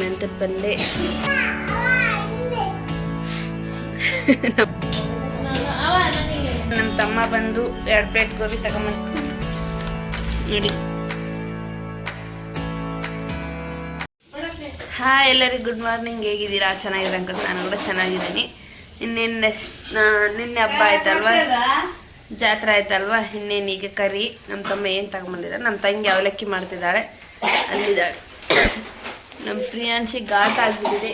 ಮೆಂತ್ಯ ಪಲ್ಯ ನಮ್ಮ ತಮ್ಮ ಬಂದು ಎರಡು ಪ್ಲೇಟ್ ಗೋಬಿ ತಗೊಂಬಂದು ನೋಡಿ ಹಾಯ್ ಎಲ್ಲರಿಗೂ ಗುಡ್ ಮಾರ್ನಿಂಗ್ ಹೇಗಿದ್ದೀರಾ? ಚೆನ್ನಾಗಿದೆ ಅನ್ಕೊಂಡು ನಾನು ಕೂಡ ಚೆನ್ನಾಗಿದ್ದೀನಿ. ಇನ್ನೇನು ನಿನ್ನೆ ಹಬ್ಬ ಆಯ್ತಲ್ವಾ? ಜಾತ್ರೆ ಆಯ್ತಲ್ವಾ? ಇನ್ನೇನು ಈಗ ಕರಿ? ನಮ್ಮ ತಮ್ಮ ಏನು ತಗೊಂಬಂದಿದ್ದಾರೆ ನಮ್ಮ ತಂಗಿ ಅವಲಕ್ಕಿ ಮಾಡ್ತಿದ್ದಾಳೆ. ಅಲ್ಲಿದ್ದಾಳೆ. ನಮ್ಮ ಪ್ರಿಯಾಂಶಿ ಘಾಟ್ ಆಗಿಬಿಟ್ಟಿದೆ.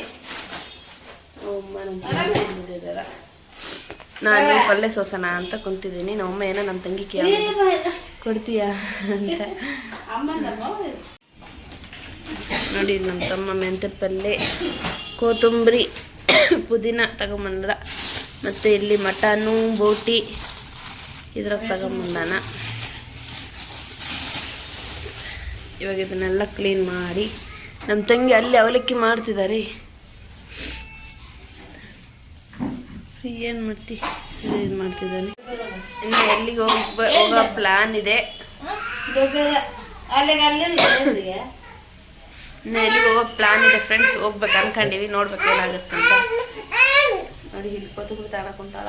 ನಾನು ಪಲ್ಲೆ ಸೋಸೋಣ ಅಂತ ಕುಂತಿದ್ದೀನಿ. ನಮ್ಮಮ್ಮ ಏನೋ ನಮ್ಮ ತಂಗಿ ಕೇಳ ಕೊಡ್ತೀಯಾ ಅಂತ. ನೋಡಿ ನಮ್ಮ ತಮ್ಮ ಮೆಂತ್ಯ ಪಲ್ಯ ಕೊತ್ತಂಬರಿ, ಪುದೀನ ತಗೊಂಬಂದ್ರ, ಮತ್ತು ಇಲ್ಲಿ ಮಟನು, ಬೋಟಿ, ಇದ್ರಾಗ ತಗೊಂಬಂದಾನ. ಇವಾಗ ಇದನ್ನೆಲ್ಲ ಕ್ಲೀನ್ ಮಾಡಿ. ನಮ್ಮ ತಂಗಿ ಅಲ್ಲಿ ಅವಲಕ್ಕಿ ಮಾಡ್ತಿದ್ದಾರೆ ಏನು ಮಾಡ್ತಿ? ಇದು ಮಾಡ್ತಿದ್ದಾನೆ ಇನ್ನು ಎಲ್ಲಿಗೆ ಹೋಗ ಹೋಗೋ ಪ್ಲಾನ್ ಇದೆ. ಇನ್ನು ಎಲ್ಲಿಗೆ ಹೋಗೋ ಪ್ಲಾನ್ ಇದೆ ಫ್ರೆಂಡ್ಸ್ ಹೋಗ್ಬೇಕು ಅನ್ಕೊಂಡಿವಿ, ನೋಡ್ಬೇಕು ಏನಾಗುತ್ತೆ ಅಂತ. ನೋಡಿ, ಇಲ್ಲಿ ಕೂತು ಕುಂತಾಳ. ಕುಂತಾಳ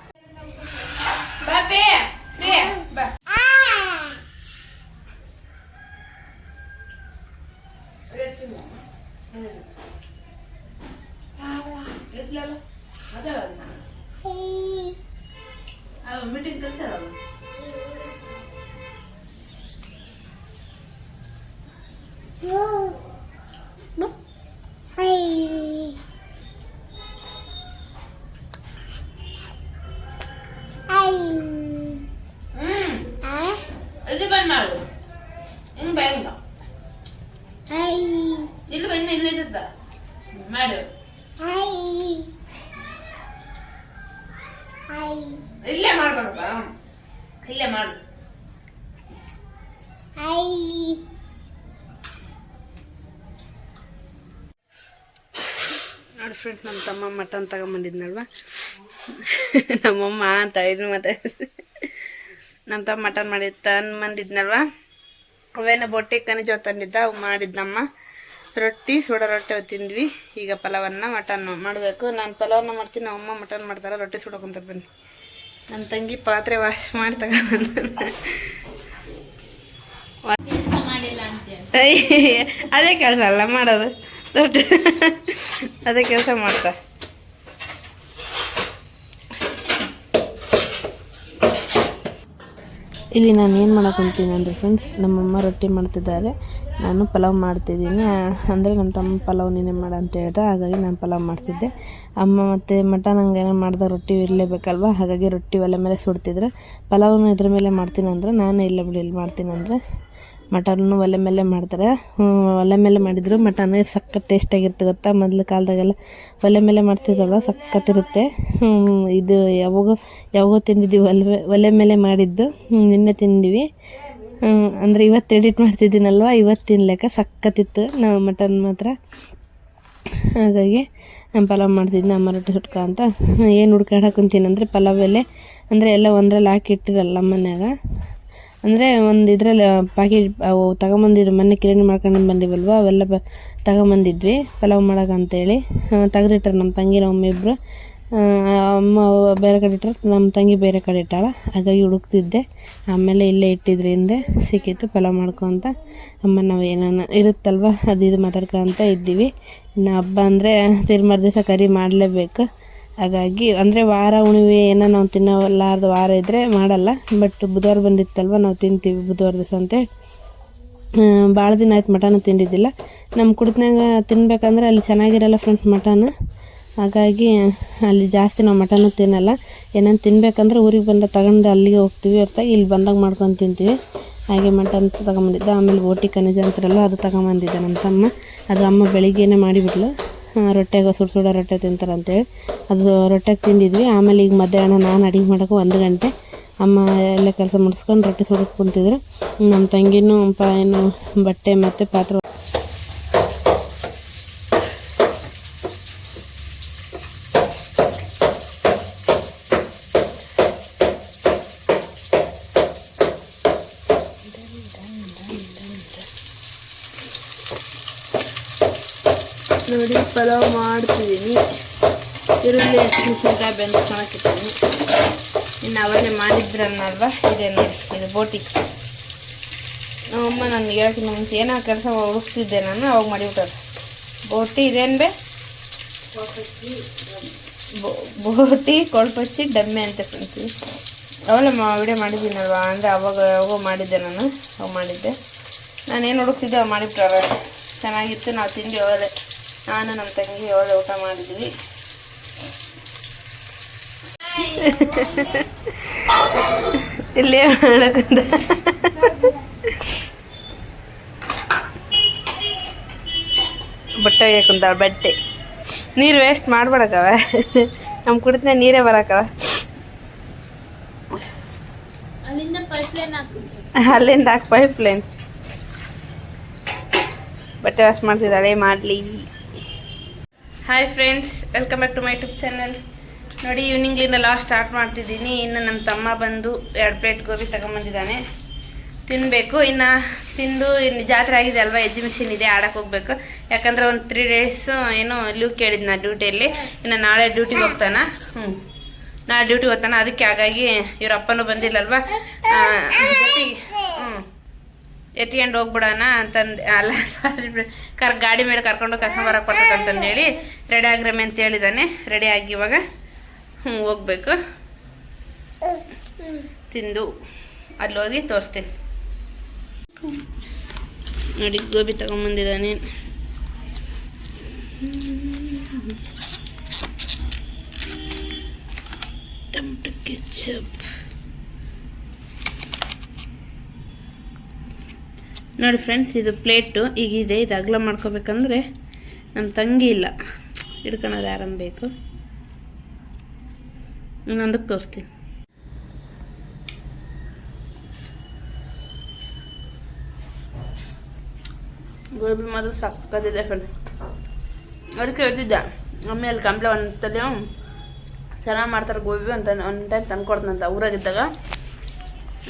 ಇಲ್ಲೇ ಮಾಡ್ಬೇಕಪ್ಪ ಇಲ್ಲೇ ಮಾಡು. ನೋಡಿ ಫ್ರೆಂಡ್ ನಮ್ಮ ತಮ್ಮ ಮಟನ್ ತಗೊಂಬಂದಿದ್ನಲ್ವ? ನಮ್ಮಮ್ಮ ಅಂತ ಹೇಳಿದ್ರು ಮತ್ತೆ. ನಮ್ಮ ತಮ್ಮ ಮಟನ್ ತನ್ ತಂದ್ಬಂದಿದ್ನಲ್ವ? ಅವೇನ ಬೊಟ್ಟೆ ಕನಿಜ ತಂದಿದ್ದ ಅವು ಮಾಡಿದ್ನಮ್ಮ. ರೊಟ್ಟಿ ಸೋಡಾ ರೊಟ್ಟಿ ಅವು ತಿಂದ್ವಿ. ಈಗ ಪಲಾವನ್ನ ಮಟನ್ ಮಾಡಬೇಕು. ನಾನು ಪಲಾವನ್ನ ಮಾಡ್ತೀನಿ ನಮ್ಮಮ್ಮ ಮಟನ್ ಮಾಡ್ತಾರೆ ರೊಟ್ಟಿ ಸುಡೋಕಂತ ಬನ್ನಿ ನಮ್ಮ ತಂಗಿ ಪಾತ್ರೆ ವಾಶ್ ಮಾಡ್ತಾ ಅದೇ ಕೆಲಸ ಅಲ್ಲ, ಮಾಡೋದು. ದೊಡ್ಡ ಅದೇ ಕೆಲಸ ಮಾಡ್ತಾ. ಇಲ್ಲಿ ನಾನು ಏನು ಮಾಡಕ್ಕೆ ಅಂದರೆ ಫ್ರೆಂಡ್ಸ್ ನಮ್ಮಮ್ಮ ರೊಟ್ಟಿ ಮಾಡ್ತಿದ್ದಾರೆ. ನಾನು ಪಲಾವ್ ಮಾಡ್ತಿದ್ದೀನಿ. ಅಂದರೆ ನಮ್ಮ ತಮ್ಮ ಪಲಾವ್ ನೀನೇ ಮಾಡು ಅಂತ ಹೇಳ್ದೆ. ಹಾಗಾಗಿ ನಾನು ಪಲಾವ್ ಮಾಡ್ತಿದ್ದೆ. ಅಮ್ಮ ಮತ್ತು ಮಟನ್ ಹಂಗೇನೋ ಏನೋ ಮಾಡಿದಾಗ ರೊಟ್ಟಿ ಇರಲೇಬೇಕಲ್ವ? ಹಾಗಾಗಿ ರೊಟ್ಟಿ ಒಲೆ ಮೇಲೆ ಸುಡ್ತಿದ್ರೆ. ಪಲಾವ್ನು ಇದ್ರ ಮೇಲೆ ಮಾಡ್ತೀನಂದ್ರೆ ನಾನು ಇಲ್ಲ ಬಿಡಿ, ಇಲ್ಲಿ ಮಾಡ್ತೀನಂದ್ರೆ ಮಟನ್ನು ಒಲೆ ಮೇಲೆ ಮಾಡ್ತಾರೆ. ಒಲೆ ಮೇಲೆ ಮಾಡಿದ್ರು ಮಟನ್ ಸಖತ್ ಟೇಸ್ಟಾಗಿರುತ್ತೆ ಗೊತ್ತಾ? ಮೊದಲು ಕಾಲದಾಗೆಲ್ಲ ಒಲೆ ಮೇಲೆ ಮಾಡ್ತಿದ್ರಲ್ವ ಸಖತ್ತಿರುತ್ತೆ ಇದು ಯಾವಾಗ, ಯಾವಾಗೋ ತಿಂದಿದ್ದೀವಿ ಒಲೆ ಒಲೆ ಮೇಲೆ ಮಾಡಿದ್ದು. ನಿನ್ನೆ ತಿಂದಿವಿ. ಅಂದರೆ ಇವತ್ತು ಎಡಿಟ್ ಮಾಡ್ತಿದ್ದೀನಲ್ವ? ಇವತ್ತು ತಿನ್ಲಿಕ್ಕೆ ಸಕ್ಕತ್ತಿತ್ತು ನಾವು ಮಟನ್ ಮಾತ್ರ. ಹಾಗಾಗಿ ನಾನು ಪಲಾವ್ ಮಾಡ್ತಿದ್ದೆ ಅಮ್ಮ ರೊಟ್ಟಿ ಸುಟ್ಕ ಅಂತ. ಏನು ಹುಡ್ಕಾಡಕ್ಕೆ ಅಂದರೆ ಪಲಾವ್ ಎಲೆ. ಅಂದರೆ ಎಲ್ಲ ಒಂದ್ರಲ್ಲಿ ಹಾಕಿಟ್ಟಿರಲ್ಲ ಮನ್ಯಾಗ. ಅಂದರೆ ಒಂದು ಇದರಲ್ಲಿ ಪ್ಯಾಕೆಟ್ ಅವು ತಗೊಂಬಂದಿದ್ರು ಮೊನ್ನೆ ಕಿರಾಣಿ ಮಾಡ್ಕೊಂಡು ಬಂದಿವಲ್ವ? ಅವೆಲ್ಲ ಬ, ತಗೊಂಬಂದಿದ್ವಿ. ಪಲಾವ್ ಮಾಡೋಕೆ ಅಂತೇಳಿ. ತೆಗೆದಿಟ್ಟಾರೆ ನಮ್ಮ ತಂಗಿ ನಮ್ಮ ಇಬ್ಬರು ಅಮ್ಮ ಬೇರೆ ಕಡೆ ಇಟ್ಟರೆ ನಮ್ಮ ತಂಗಿ ಬೇರೆ ಕಡೆ ಇಟ್ಟಾಳ. ಹಾಗಾಗಿ ಹುಡುಕ್ತಿದ್ದೆ. ಆಮೇಲೆ ಇಲ್ಲೇ ಇಟ್ಟಿದ್ರಿಂದ ಸಿಕ್ಕಿತ್ತು ಪಲಾವ್ ಮಾಡ್ಕೊತ ಅಮ್ಮ, ನಾವು ಏನಾನ ಇರುತ್ತಲ್ವ, ಅದು ಇದು ಮಾತಾಡ್ಕೊತ ಇದ್ದೀವಿ. ಇನ್ನು ಹಬ್ಬ ಅಂದರೆ ತಿರ್ಮಾರು ದಿವಸ ಕರಿ ಮಾಡಲೇಬೇಕು. ಹಾಗಾಗಿ ಅಂದರೆ ವಾರ ಉಣಿವೆ ಏನೋ ನಾವು ತಿನ್ನಲಾರ್ದ ವಾರ ಇದ್ದರೆ ಮಾಡಲ್ಲ. ಬಟ್ ಬುಧವಾರ ಬಂದಿತ್ತಲ್ವ, ನಾವು ತಿಂತೀವಿ ಬುಧವಾರ ದಿವಸ ಅಂತೇಳಿ ಭಾಳ ದಿನ ಆಯ್ತು ಮಟನ್ ತಿಂದಿದ್ದಿಲ್ಲ. ನಮ್ಮ ಕುಡಿದ್ನಾಗ ತಿನ್ಬೇಕಂದ್ರೆ ಅಲ್ಲಿ ಚೆನ್ನಾಗಿರಲ್ಲ ಫ್ರೆಂಡ್ಸ್ ಮಟನ್. ಹಾಗಾಗಿ ಅಲ್ಲಿ ಜಾಸ್ತಿ ನಾವು ಮಟನ್ನು ತಿನ್ನಲ್ಲ. ಏನೇನು ತಿನ್ಬೇಕಂದ್ರೆ ಊರಿಗೆ ಬಂದ ತಗೊಂಡು ಅಲ್ಲಿಗೆ ಹೋಗ್ತೀವಿ ಹೊರ್ತಾಗಿ ಇಲ್ಲಿ ಬಂದಾಗ ಮಾಡ್ಕೊಂಡು ತಿಂತೀವಿ. ಹಾಗೆ ಮಟನ್ ತಗೊಂಬಂದಿದ್ದೆ. ಆಮೇಲೆ ಓಟಿ ಖನಿಜ ಅಂತಾರಲ್ಲ, ಅದು ತಗೊಂಬಂದಿದ್ದೆ ನಮ್ಮ ತಮ್ಮ. ಅದು ಅಮ್ಮ ಬೆಳಿಗ್ಗೆನೇ ಮಾಡಿಬಿಟ್ಲು. ರೊಟ್ಟೆಗೆ ಸುಡು ಸುಡ ರೊಟ್ಟೆ ತಿಂತಾರೆ ಅಂತೇಳಿ. ಅದು ರೊಟ್ಟೆಗೆ ತಿಂದಿದ್ವಿ. ಆಮೇಲೆ ಈಗ ಮಧ್ಯಾಹ್ನ ನಾನು ಅಡುಗೆ ಮಾಡೋಕೆ ಒಂದು ಗಂಟೆ. ಅಮ್ಮ ಎಲ್ಲ ಕೆಲಸ ಮುಗಿಸ್ಕೊಂಡು ರೊಟ್ಟಿ ಸುಡಕ್ಕೆ ಕುಂತಿದ್ರು. ನಮ್ಮ ತಂಗಿನೂ ಪ ಏನು ಬಟ್ಟೆ ಮತ್ತು ಪಾತ್ರೆ ನೋಡಿ ಪಲಾವ್ ಮಾಡ್ತಿದ್ದೀನಿ. ಈರುಳ್ಳಿ ಹಸಿಮೆಣಸಿನ್ಕಾಯಿ ಬೆಂದ್ಕೊಳಕ್ಕಿದ್ದೀನಿ ಇನ್ನು ಅವರೇ ಮಾಡಿದ್ರನ್ನಲ್ವ? ಇದೆ ನೋಡಿ, ಇದು ಬೋಟಿ ನಮ್ಮಮ್ಮ ನನಗೆ ಹೇಳ್ತೀನಿ ಮುಂಚೆ ಏನೋ ಕೆಲಸ ಹುಡುಕ್ತಿದ್ದೆ ನಾನು, ಅವಾಗ ಮಾಡಿಬಿಟ್ಟಾರೆ ಬೋಟಿ ಇದೇನು ಬೇ? ಬೋಟಿ, ಕೊಳ್ಪಚ್ಚಿ, ಡಮ್ಮೆ ಅಂತ ಫ್ರೆಂಡ್ಸಿ ಅವೆಲ್ಲ ಮಾ, ವಿಡಿಯೋ ಮಾಡಿದ್ದೀನಲ್ವ? ಅಂದರೆ ಅವಾಗ ಅವಾಗ ಮಾಡಿದ್ದೆ ನಾನು, ಅವಾಗ ಮಾಡಿದ್ದೆ. ನಾನೇನು ಹುಡುಕ್ತಿದ್ದೆ ಅವಾಗ ಮಾಡಿಬಿಟ್ರೆ ಚೆನ್ನಾಗಿತ್ತು, ನಾವು ತಿಂಡಿ ಅವಳೆ ನಾನು ನಮ್ಮ ತಂಗಿ ಒಳ್ಳೆ ಊಟ ಮಾಡಿದ್ವಿ. ಇಲ್ಲೇ ಮಾಡಕ್ಕಂತ ಬಟ್ಟೆ ಕುಂತ ಬಟ್ಟೆ. ನೀರು ವೇಸ್ಟ್ ಮಾಡ್ಬೇಡಕ್ಕವ ನಮ್ಮ ಕುಡಿತ ನೀರೇ ಬರಕವ. ಅಲ್ಲಿಂದ ಪೈಪ್ ಲೈನ್ ಅಲ್ಲಿಂದ ಹಾಕಿ ಪೈಪ್ ಲೈನ್ ಬಟ್ಟೆ ವಾಶ್ ಮಾಡ್ತಿದ್ದಾಳೆ ಮಾಡಲಿ. Hi friends welcome back to my YouTube channel ನೋಡಿ ಈವ್ನಿಂಗ್ಲಿಂದ ಲಾಸ್ಟ್ ಸ್ಟಾರ್ಟ್ ಮಾಡ್ತಿದ್ದೀನಿ. ಇನ್ನು ನಮ್ಮ ತಮ್ಮ ಬಂದು ಎರಡು ಪ್ಲೇಟ್ ಗೋಬಿ ತಗೊಂಬಂದಿದ್ದಾನೆ. ತಿನ್ನಬೇಕು ಇನ್ನು ತಿಂದು ಇನ್ನು ಜಾತ್ರೆ ಆಗಿದೆ ಅಲ್ವಾ? ಎಕ್ಸಿಬಿಷನ್ ಇದೆ, ಆಡಕ್ಕೆ ಹೋಗ್ಬೇಕು. ಯಾಕಂದ್ರೆ ಒಂದು ತ್ರೀ ಡೇಸ್ ಏನೋ ಲೀವ್ ಕೇಳಿದ್ನ ಡ್ಯೂಟಿಯಲ್ಲಿ ಇನ್ನು ನಾಳೆ ಡ್ಯೂಟಿಗೆ ಹೋಗ್ತಾನ. ಹ್ಞೂ ನಾಳೆ ಡ್ಯೂಟಿಗೆ ಹೋಗ್ತಾನೆ. ಅದಕ್ಕೆ ಹಾಗಾಗಿ ಇವ್ರ ಅಪ್ಪನೂ ಬಂದಿಲ್ಲಲ್ವಾ ಜೊತೆಗೆ ಹ್ಞೂ ಎತ್ಕೊಂಡು ಹೋಗ್ಬಿಡೋಣ ಅಂತಂದು ಅಲ್ಲ ಸಾರಿ ಕರ್, ಗಾಡಿ ಮೇಲೆ ಕರ್ಕೊಂಡು ಕರ್ಕೊಂಡು ಬರೋಕೆ ಬರ್ತದೆ ಅಂತಂದೇಳಿ ರೆಡಿ ಆಗ್ರಮೆ ಅಂತ ಹೇಳಿದ್ದಾನೆ ರೆಡಿ ಆಗಿ ಇವಾಗ ಹ್ಞೂ ಹೋಗ್ಬೇಕು. ತಿಂದು ಅಲ್ಲಿ ಹೋಗಿ ತೋರಿಸ್ತೀನಿ. ನೋಡಿ, ಗೋಬಿ ತಗೊಂಬಂದಿದ್ದಾನೆ. ಟೊಮೆಟೊ ಕೆಚಪ್ ನೋಡಿ ಫ್ರೆಂಡ್ಸ್ ಇದು ಪ್ಲೇಟು ಈಗಿದೆ ಇದು. ಅಗಲ ಮಾಡ್ಕೋಬೇಕಂದ್ರೆ ನಮ್ಮ ತಂಗಿ ಇಲ್ಲ. ಹಿಡ್ಕೊಳೋದು ಆರಾಮ್ ಬೇಕು? ಇನ್ನೊಂದಕ್ಕೆ ತೋರಿಸ್ತೀನಿ. ಗೋಬಿ ಮಾತ್ರ ಸಕ್ಕತ್ತಿದೆ ಫ್ರೆಂಡ್ ಅದಕ್ಕೆ ಹೇಳ್ತಿದ್ದೆ ಮಮ್ಮಿ ಅಲ್ಲಿ ಕಂಪ್ಲೆ ಒಂದ್ಸಲ ಚೆನ್ನಾಗಿ ಮಾಡ್ತಾರೆ ಗೋಬಿ ಅಂತ ಒನ್ ಟೈಮ್ ತಂದು ಕೊಡ್ತಂತ ಊರಾಗಿದ್ದಾಗ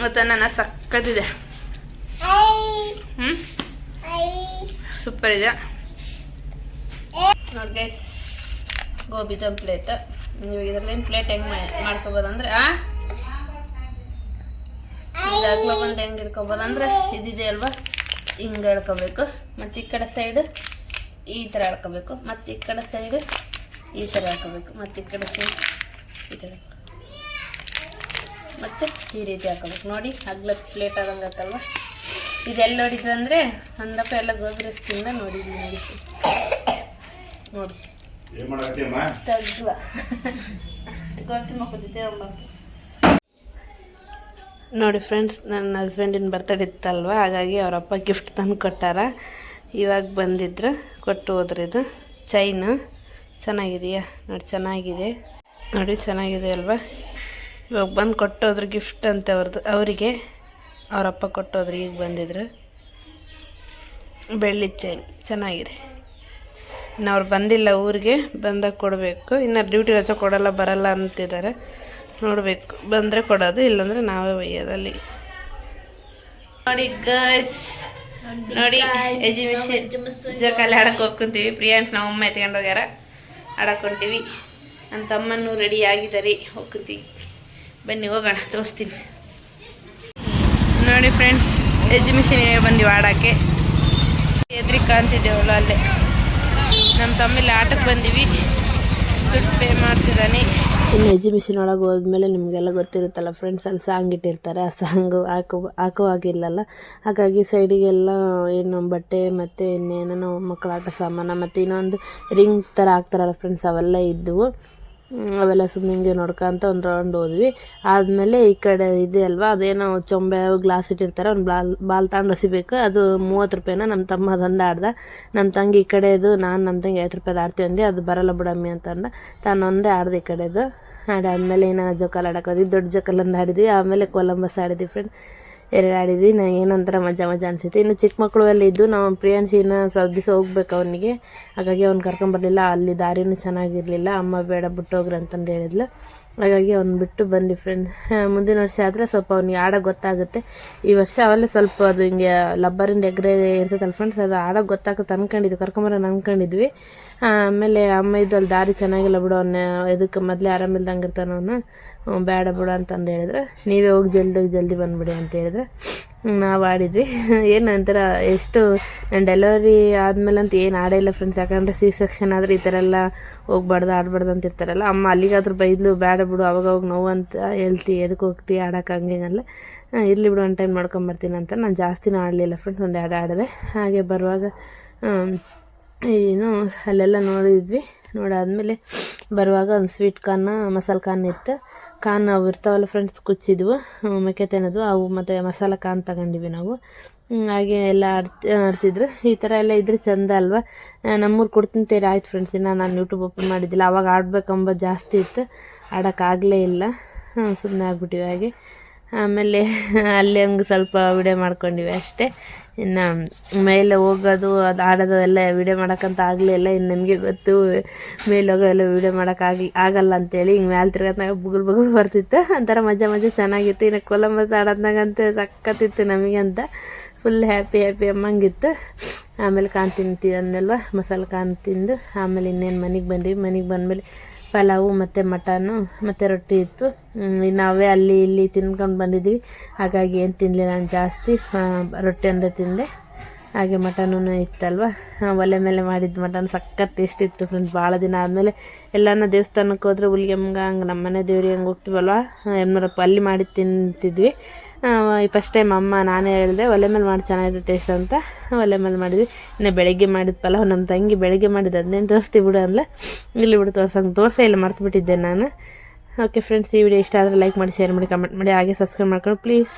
ಮತ್ತು ನನ್ನ ಸಕ್ಕತ್ತಿದೆ. ಹ್ಞೂ ಸೂಪರ್ ಇದೆ ನೋಡಿ ಗೈಸ್ ಗೋಬಿದ ಪ್ಲೇಟ್ ನೀವು ಇದರಲ್ಲಿ ಪ್ಲೇಟ್ ಹೆಂಗೆ ಮಾಡ್ಕೋಬೋದು ಅಂದರೆ ಆ? ಇದಾಗ್ಲ ಬಂದು ಹೆಂಗೆ ಹಿಡ್ಕೊಬೋದು ಅಂದರೆ ಇದಿದೆ ಅಲ್ವಾ? ಹಿಂಗೆ ಹೇಳ್ಕೋಬೇಕು. ಮತ್ತು ಈ ಕಡೆ ಸೈಡ್ ಈ ಥರ ಹೇಳ್ಕೋಬೇಕು. ಮತ್ತು ಈ ಕಡೆ ಸೈಡ್ ಈ ಥರ ಹಾಕೋಬೇಕು ಮತ್ತು ಈ ಕಡೆ ಸೈಡ್ ಈ ಥರ ಮತ್ತು ಈ ರೀತಿ ಹಾಕೋಬೇಕು. ನೋಡಿ ಅಗ್ಲ ಪ್ಲೇಟ್ ಆದಂಗೆ ಇದೆಲ್ಲ ನೋಡಿದ್ವಿ ಅಂದರೆ ಅಂದಪ್ಪ ಎಲ್ಲ ಗೋಬಿ ರಸ್ತೆಯಿಂದ ನೋಡಿದ್ವಿ ನೋಡಿ. ನೋಡಿ ನೋಡಿ ಫ್ರೆಂಡ್ಸ್ ನನ್ನ ಹಸ್ಬೆಂಡಿನ ಬರ್ತಡೇ ಇತ್ತಲ್ವಾ? ಹಾಗಾಗಿ ಅವರಪ್ಪ ಗಿಫ್ಟ್ ತಂದು ಕೊಟ್ಟಾರ. ಇವಾಗ ಬಂದಿದ್ರು ಕೊಟ್ಟು ಹೋದ್ರೆ ಇದು. ಚೈನು. ಚೆನ್ನಾಗಿದೆಯಾ? ನೋಡಿ ಚೆನ್ನಾಗಿದೆ. ನೋಡಿ ಚೆನ್ನಾಗಿದೆ ಅಲ್ವಾ? ಇವಾಗ ಬಂದು ಕೊಟ್ಟೋದ್ರು ಗಿಫ್ಟ್ ಅಂತ ಅವ್ರದ್ದು ಅವರಿಗೆ. ಅವರಪ್ಪ ಕೊಟ್ಟೋದ್ರು, ಈಗ ಬಂದಿದ್ರು. ಬೆಳ್ಳಿ ಚೈನ್ ಚೆನ್ನಾಗಿದೆ. ಇನ್ನು ಅವ್ರು ಬಂದಿಲ್ಲ ಊರಿಗೆ ಬಂದಾಗ ಕೊಡಬೇಕು. ಇನ್ನು ಡ್ಯೂಟಿ ರಜೆ ಕೊಡಲ್ಲ, ಬರಲ್ಲ ಅಂತಿದ್ದಾರೆ. ನೋಡಬೇಕು. ಬಂದರೆ ಕೊಡೋದು, ಇಲ್ಲಾಂದರೆ ನಾವೇ ಒಯ್ಯೋದಲ್ಲಿ. ನೋಡಿ ಗರ್ಸ್ ನೋಡಿ ಎಜಿಬಿಷನ್ ಜೋಕಾಲಿ ಆಡಕ್ಕೆ ಹೋಗ್ಕೊಂತೀವಿ. ಪ್ರಿಯಾಂಶ್ ನಾವು ಅಮ್ಮ ಎತ್ಕೊಂಡು ಹೋಗ್ಯಾರ. ಆಡಕ್ಕೊಂತೀವಿ ನನ್ನ ತಮ್ಮನೂ ರೆಡಿ ಆಗಿದ್ದಾರೆ. ಹೋಗ್ಕೊಂತೀವಿ. ಬನ್ನಿ, ಹೋಗೋಣ. ತೋರಿಸ್ತೀನಿ. ನೋಡಿ ಫ್ರೆಂಡ್ಸ್ ಎಜಿಬಿಷನ್ಗೆ ಬಂದಿವಿ ಆಡೋಕ್ಕೆ. ಎದ್ರಿ ಕಾಣ್ತಿದ್ದೇವಲ್ಲ ಅಲ್ಲೇ. ನಮ್ಮ ತಮ್ಮಲ್ಲಿ ಆಟಕ್ಕೆ ಬಂದೀವಿ. ದುಡ್ಡು ಪೇ ಮಾಡ್ತಿದ್ದಾನೆ. ಇನ್ನು ಎಕ್ಸಿಬಿಷನ್ ಒಳಗೆ ಹೋದ್ಮೇಲೆ ನಿಮಗೆಲ್ಲ ಗೊತ್ತಿರುತ್ತಲ್ಲ ಫ್ರೆಂಡ್ಸ್ ಅಲ್ಲಿ ಸಾಂಗ್ ಇಟ್ಟಿರ್ತಾರೆ. ಆ ಸಾಂಗು ಹಾಕೋ ಹಾಕುವಾಗಿಲ್ಲಲ್ಲ ಹಾಗಾಗಿ ಸೈಡಿಗೆಲ್ಲ ಏನು ಬಟ್ಟೆ ಮತ್ತು ಇನ್ನೇನೋ ಮಕ್ಕಳ ಆಟ ಸಾಮಾನು ಮತ್ತು ಇನ್ನೊಂದು ರಿಂಗ್ ಥರ ಹಾಕ್ತಾರಲ್ಲ ಫ್ರೆಂಡ್ಸ್ ಅವೆಲ್ಲ ಇದ್ದವು ಅವೆಲ್ಲ ಸುಮ್ಮನೆ ಹಿಂಗೆ ನೋಡ್ಕೊಂತ ಒಂದು ರೌಂಡ್ ಹೋದ್ವಿ. ಆದಮೇಲೆ ಈ ಕಡೆ ಇದೆ ಅಲ್ವಾ, ಅದೇನೋ ಚೊಂಬೆ ಗ್ಲಾಸ್ ಇಟ್ಟಿರ್ತಾರೆ ಒಂದು ಬಾಲ್ ಬಾಲ್ ತಗೊಂಡು ಹಸಿಬೇಕು. ಅದು ಮೂವತ್ತು ರೂಪಾಯಿನ ನಮ್ಮ ತಮ್ಮ ದಂಡ ಆಡ್ದ. ನಮ್ಮ ತಂಗಿ ಈ ಕಡೆದು ನಾನು ನಮ್ಮ ತಂಗಿ ಐವತ್ತು ರೂಪಾಯಿ ಆಡ್ತೀವಿ ಅಂದೆ ಅದು ಬರಲ್ಲ ಬಿಡಮ್ಮಿ ಅಂತಂದ ತಾನು ಒಂದೇ ಆಡ್ದೆ ಈ ಕಡೆದು ಆಡಾದ್ಮೇಲೆ ಏನಾರ ಜೋಕಾಲ್ ಆಡಕ್ಕೆ ಹೋದ್ವಿ, ದೊಡ್ಡ ಜೋಕಾಲೊಂದು ಆಡಿದ್ವಿ. ಆಮೇಲೆ ಕೊಲಂಬಸ್ ಆಡಿದ್ವಿ ಫ್ರೆಂಡ್ ಎರಡು ಆಡಿದ್ವಿ ನನಗೆ ಏನಂತರ ಮಜಾ ಮಜಾ ಅನಿಸುತ್ತೆ. ಇನ್ನು ಚಿಕ್ಕ ಮಕ್ಕಳು ಎಲ್ಲ ಇದ್ದು ನಾವು ಪ್ರಿಯಾಂಶಿನ ಸ್ವಲ್ಪ ದಿವಸ ಹೋಗ್ಬೇಕು ಅವನಿಗೆ. ಹಾಗಾಗಿ ಅವ್ನು ಕರ್ಕೊಂಬರಲಿಲ್ಲ ಅಲ್ಲಿ ದಾರಿನೂ ಚೆನ್ನಾಗಿರಲಿಲ್ಲ, ಅಮ್ಮ ಬೇಡ ಬಿಟ್ಟೋಗ್ರಿ ಅಂತಂದು ಹೇಳಿದ್ಲು. ಹಾಗಾಗಿ ಅವ್ನು ಬಿಟ್ಟು ಬನ್ನಿ ಫ್ರೆಂಡ್ ಮುಂದಿನ ವರ್ಷ ಆದರೆ ಸ್ವಲ್ಪ ಅವ್ನಿಗೆ ಆಡೋ ಗೊತ್ತಾಗುತ್ತೆ. ಈ ವರ್ಷ ಅವಲ್ಲೇ ಸ್ವಲ್ಪ ಅದು ಹಿಂಗೆ ಲಬ್ಬರಿಂದ ಎಗ್ರೆ ಇರ್ತದಲ್ಲ ಫ್ರೆಂಡ್ಸ್ ಅದು ಆಡೋ ಗೊತ್ತಾಗುತ್ತೆ ಅಂದ್ಕೊಂಡಿದ್ವಿ ಕರ್ಕೊಂಬರೋಣ ಅಂದ್ಕೊಂಡಿದ್ವಿ ಆಮೇಲೆ ಅಮ್ಮ ಇದ್ದು ಅಲ್ಲಿ ದಾರಿ ಚೆನ್ನಾಗಿಲ್ಲ ಬಿಡು ಅವನ್ನ ಇದಕ್ಕೆ ಮೊದಲೇ ಆರಾಮಿಲ್ದಂಗೆ ಇರ್ತಾನೆ ಅವನು. ಬೇಡ ಬಿಡು ಅಂತಂದು ಹೇಳಿದ್ರೆ, ನೀವೇ ಹೋಗಿ ಜಲ್ದಿ ಜಲ್ದಿ ಬಂದುಬಿಡಿ ಅಂತ ಹೇಳಿದ್ರೆ ನಾವು ಆಡಿದ್ವಿ. ಏನು ಎಷ್ಟು ಡೆಲಿವರಿ ಆದಮೇಲೆ ಅಂತ ಏನು ಆಡೇ ಇಲ್ಲ ಫ್ರೆಂಡ್ಸ್ ಯಾಕಂದರೆ ಸಿ ಸೆಕ್ಷನ್ ಆದರೆ ಈ ಥರ ಎಲ್ಲ ಹೋಗ್ಬಾರ್ದು, ಆಡಬಾರ್ದು ಅಂತ ಇರ್ತಾರಲ್ಲ, ಅಮ್ಮ ಅಲ್ಲಿಗಾದ್ರೂ ಬೈದ್ಲು, ಬೇಡ ಬಿಡು, ಅವಾಗ ಅವಾಗ ನೋವು ಅಂತ ಹೇಳ್ತಿ ಎದಕ್ಕೆ ಹೋಗ್ತಿ, ಆಡೋಕೆ ಹಂಗೇನಲ್ಲ ಇರಲಿ ಬಿಡು ಒನ್ ಟೈಮ್ ಮಾಡ್ಕೊಂಬರ್ತೀನಿ ಅಂತ. ನಾನು ಜಾಸ್ತಿನೂ ಆಡಲಿಲ್ಲ ಫ್ರೆಂಡ್ಸ್ ಒಂದು ಎರಡು ಆಡಿದೆ. ಹಾಗೆ ಬರುವಾಗ ಏನು, ಅಲ್ಲೆಲ್ಲ ನೋಡಿದ್ವಿ. ನೋಡಾದ್ಮೇಲೆ ಬರುವಾಗ ಒಂದು ಸ್ವೀಟ್ ಕಾರ್ನ ಮಸಾಲೆ ಕಾರ್ನ್ ಇತ್ತು. ಕಾರ್ನ್ ಅವು ಇರ್ತಾವಲ್ಲ ಫ್ರೆಂಡ್ಸ್ ಕುಚ್ಚಿದ್ವು ಮೆಕ್ಕೆ ತಿನ್ನೋದು. ಅವು ಮತ್ತು ಮಸಾಲೆ ಕಾರ್ನ್ ತಗೊಂಡಿವಿ ನಾವು. ಹಾಗೆ ಎಲ್ಲ ಆಡ್ತಿ, ಆಡ್ತಿದ್ರು. ಈ ಥರ ಎಲ್ಲ ಇದ್ರೆ ಚಂದ ಅಲ್ವಾ? ನಮ್ಮೂರು ಕೊಡ್ತೀನಿ ಆಯ್ತು ಫ್ರೆಂಡ್ಸ್ ಇನ್ನು ನಾನು ಯೂಟ್ಯೂಬ್ ಓಪನ್ ಮಾಡಿದ್ದಿಲ್ಲ. ಅವಾಗ ಆಡ್ಬೇಕಂಬ ಜಾಸ್ತಿ ಇತ್ತು. ಆಡೋಕ್ಕಾಗಲೇ ಇಲ್ಲ. ಸುಮ್ಮನೆ ಆಗ್ಬಿಟ್ಟಿವಿ. ಹಾಗೆ ಆಮೇಲೆ ಅಲ್ಲಿ ಹಂಗೆ ಸ್ವಲ್ಪ ವಿಡಿಯೋ ಮಾಡ್ಕೊಂಡಿವಿ ಅಷ್ಟೇ. ಇನ್ನು ಮೇಲೆ ಹೋಗೋದು, ಅದು ಆಡೋದು ಎಲ್ಲ ವಿಡಿಯೋ ಮಾಡೋಕ್ಕಂತ ಆಗಲಿಲ್ಲ ಇನ್ನು ನಿಮಗೆ ಗೊತ್ತು, ಮೇಲೆ ಹೋಗೋ ಎಲ್ಲ ವಿಡಿಯೋ ಮಾಡೋಕ್ಕಾಗಲಿ ಆಗಲ್ಲ ಅಂತೇಳಿ ಹಿಂಗೆ ಮ್ಯಾಲೆ ತಿರ್ಗತ್ನಾಗ ಬುಗುಲ್ ಬುಗುಲ್ ಬರ್ತಿತ್ತು. ಒಂಥರ ಮಜಾ ಮಜಾ ಚೆನ್ನಾಗಿತ್ತು. ಇನ್ನು ಕೊಲಂಬಸ್ ಆಡೋದ್ನಾಗಂತೂ ಸಕ್ಕತ್ತಿತ್ತು ನಮಗೆ ಅಂತ. ಫುಲ್ ಹ್ಯಾಪಿ ಹ್ಯಾಪಿ ಅಮ್ಮಂಗಿತ್ತು. ಆಮೇಲೆ ಕಾನ್ ತಿಂತೀವಿ ಅಂದಲ್ವ ಮಸಾಲೆ ಕಾನ್ ತಿಂದು ಆಮೇಲೆ ಇನ್ನೇನು ಮನೆಗೆ ಬಂದ್ವಿ. ಮನೆಗೆ ಬಂದಮೇಲೆ ಪಲಾವು ಮತ್ತು ಮಟನು ಮತ್ತು ರೊಟ್ಟಿ ಇತ್ತು. ನಾವೇ ಅಲ್ಲಿ ಇಲ್ಲಿ ತಿನ್ಕೊಂಡು ಬಂದಿದ್ವಿ. ಹಾಗಾಗಿ ಏನು ತಿನ್ನಲಿ ನಾನು ಜಾಸ್ತಿ ರೊಟ್ಟಿ ಅಂದರೆ ತಿಂದೆ. ಹಾಗೆ ಮಟನೂ ಇತ್ತಲ್ವ? ಒಲೆ ಮೇಲೆ ಮಾಡಿದ್ದು ಮಟನ್ ಸಖತ್ ಟೇಸ್ಟ್ ಇತ್ತು ಫ್ರೆಂಡ್ಸ್ ಭಾಳ ದಿನ ಆದಮೇಲೆ ಎಲ್ಲಾನ ದೇವಸ್ಥಾನಕ್ಕೆ ಹೋದ್ರೆ ಹುಲಿಗೆಮ್ಗ ಹಂಗೆ ನಮ್ಮ ಮನೆ ದೇವ್ರಿಗೆ ಹಂಗೆ ಹೋಗ್ತೀವಲ್ವ? ಎಮ್ಮರಪ್ಪ ಅಲ್ಲಿ ಮಾಡಿ ತಿಂತಿದ್ವಿ. ಫಸ್ಟ್ ಟೈಮ್ ಅಮ್ಮ ನಾನೇ ಹೇಳಿದೆ, ಒಲೆ ಮೇಲೆ ಮಾಡಿ ಚೆನ್ನಾಗಿದೆ ಟೇಸ್ಟ್ ಅಂತ. ಒಲೆ ಮೇಲೆ ಮಾಡಿದ್ವಿ. ಇನ್ನು ಬೆಳಗ್ಗೆ ಮಾಡಿದ ಪಲಾವ್ ನಮ್ಮ ತಂಗಿ ಬೆಳಗ್ಗೆ ಮಾಡಿದ್ದು ಅದನ್ನೇನು ತೋರಿಸ್ತೀವಿ ಬಿಡು ಅಂದ್ಲೆ. ಇಲ್ಲಿ ಬಿಡು ತೋರ್ಸಂಗೆ ತೋರಿಸೇ ಇಲ್ಲ ಮರ್ತುಬಿಟ್ಟಿದ್ದೆ ನಾನು. ಓಕೆ ಫ್ರೆಂಡ್ಸ್ ಈ ವಿಡಿಯೋ ಇಷ್ಟ ಆದರೆ ಲೈಕ್ ಮಾಡಿ ಶೇರ್ ಮಾಡಿ ಕಮೆಂಟ್ ಮಾಡಿ, ಹಾಗೆ ಸಬ್ಸ್ಕ್ರೈಬ್ ಮಾಡ್ಕೊಂಡು ಪ್ಲೀಸ್